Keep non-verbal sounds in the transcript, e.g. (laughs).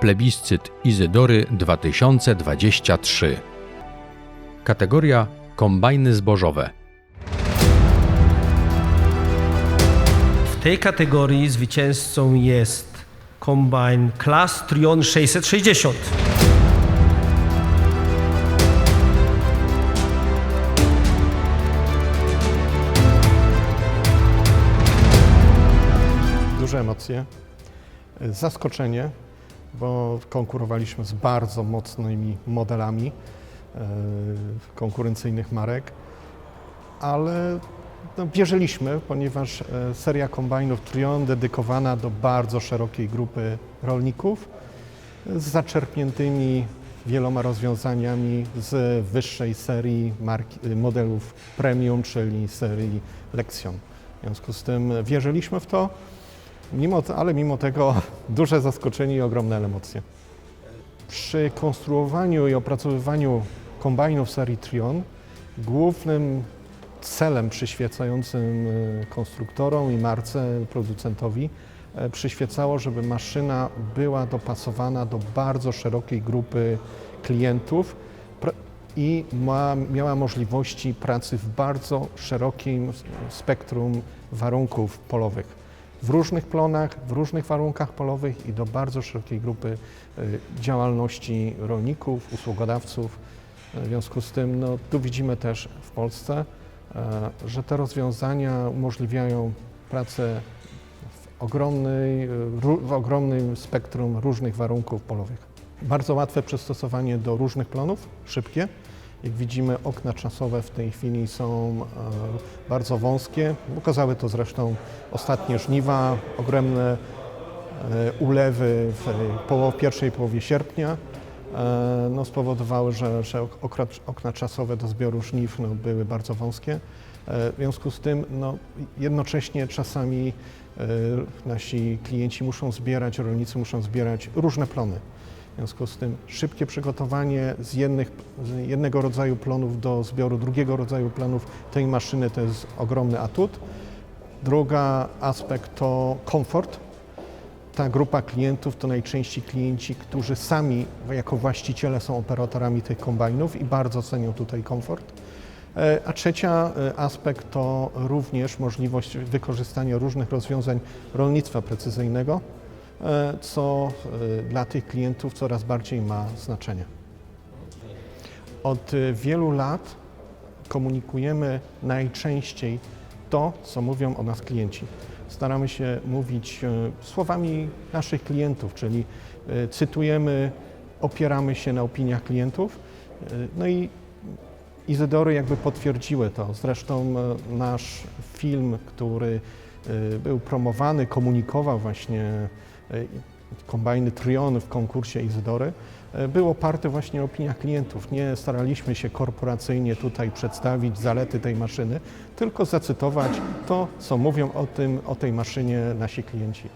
Plebiscyt Izydory 2023. Kategoria Kombajny zbożowe. W tej kategorii zwycięzcą jest kombajn Klas Trion 660. duże emocje, zaskoczenie, bo konkurowaliśmy z bardzo mocnymi modelami y, konkurencyjnych marek, ale no, wierzyliśmy, ponieważ e, seria kombajnów Trion dedykowana do bardzo szerokiej grupy rolników z zaczerpniętymi wieloma rozwiązaniami z wyższej serii marki, modelów premium, czyli serii Lexion. W związku z tym wierzyliśmy w to, mimo, ale mimo tego (laughs) duże zaskoczenie i ogromne emocje. Przy konstruowaniu i opracowywaniu kombajnów serii Trion głównym celem przyświecającym e, konstruktorom i marce, producentowi e, przyświecało, żeby maszyna była dopasowana do bardzo szerokiej grupy klientów i ma, miała możliwości pracy w bardzo szerokim spektrum warunków polowych. W różnych plonach, w różnych warunkach polowych i do bardzo szerokiej grupy e, działalności rolników, usługodawców. W związku z tym no, tu widzimy też w Polsce, e, że te rozwiązania umożliwiają pracę w, ogromnej, ró- w ogromnym spektrum różnych warunków polowych. Bardzo łatwe przystosowanie do różnych plonów, szybkie. Jak widzimy, okna czasowe w tej chwili są e, bardzo wąskie. Pokazały to zresztą ostatnie żniwa, ogromne e, ulewy w pierwszej połowie sierpnia e, no, spowodowały, że, że okna czasowe do zbioru żniw no, były bardzo wąskie. W związku z tym no, jednocześnie czasami nasi klienci muszą zbierać, rolnicy muszą zbierać różne plony. W związku z tym szybkie przygotowanie z, jednych, z jednego rodzaju plonów do zbioru drugiego rodzaju plonów tej maszyny to jest ogromny atut. Druga aspekt to komfort. Ta grupa klientów to najczęściej klienci, którzy sami jako właściciele są operatorami tych kombajnów i bardzo cenią tutaj komfort. E, A trzecia e, aspekt to również możliwość wykorzystania różnych rozwiązań rolnictwa precyzyjnego, co e, dla tych klientów coraz bardziej ma znaczenie. Od e, wielu lat komunikujemy najczęściej to, co mówią o nas klienci. Staramy się mówić e, słowami naszych klientów, czyli e, cytujemy, opieramy się na opiniach klientów. E, No i Izydory jakby potwierdziły to. Zresztą e, nasz film, który e, był promowany, komunikował właśnie e, kombajny Trion w konkursie Izydory, e, był oparty właśnie o opiniach klientów. Nie staraliśmy się korporacyjnie tutaj przedstawić zalety tej maszyny, tylko zacytować to, co mówią o, tym, o tej maszynie nasi klienci.